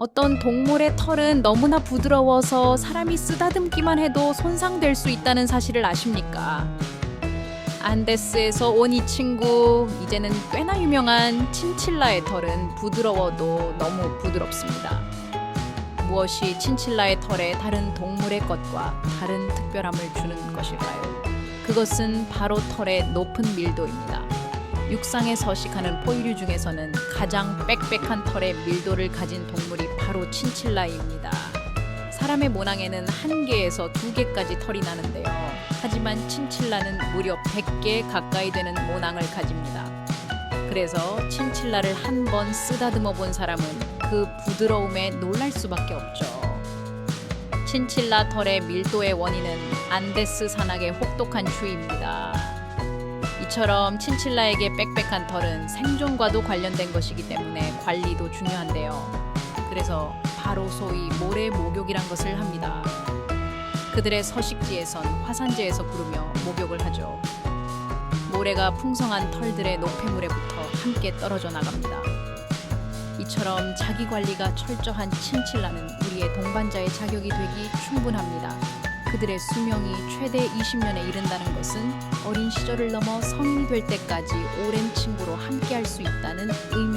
어떤 동물의 털은 너무나 부드러워서 사람이 쓰다듬기만 해도 손상될 수 있다는 사실을 아십니까? 안데스에서 온 이 친구 이제는 꽤나 유명한 친칠라의 털은 부드러워도 너무 부드럽습니다. 무엇이 친칠라의 털에 다른 동물의 것과 다른 특별함을 주는 것일까요? 그것은 바로 털의 높은 밀도입니다. 육상에 서식하는 포유류 중에서는 가장 빽빽한 털의 밀도를 가진 동물이 바로 친칠라입니다. 사람의 모낭에는 한 개에서 두 개까지 털이 나는데요. 하지만 친칠라는 무려 100개 가까이 되는 모낭을 가집니다. 그래서 친칠라를 한 번 쓰다듬어 본 사람은 그 부드러움에 놀랄 수밖에 없죠. 친칠라 털의 밀도의 원인은 안데스 산악의 혹독한 추위입니다. 이처럼 친칠라에게 빽빽한 털은 생존과도 관련된 것이기 때문에 관리도 중요한데요. 그래서 바로 소위 모래 목욕이란 것을 합니다. 그들의 서식지에선 화산재에서 구르며 목욕을 하죠. 모래가 풍성한 털들의 노폐물에 붙어 함께 떨어져 나갑니다. 이처럼 자기 관리가 철저한 친칠라는 우리의 동반자의 자격이 되기 충분합니다. 그들의 수명이 최대 20년에 이른다는 것은 어린 시절을 넘어 성인이 될 때까지 오랜 친구로 함께할 수 있다는 의미이기도 합니다.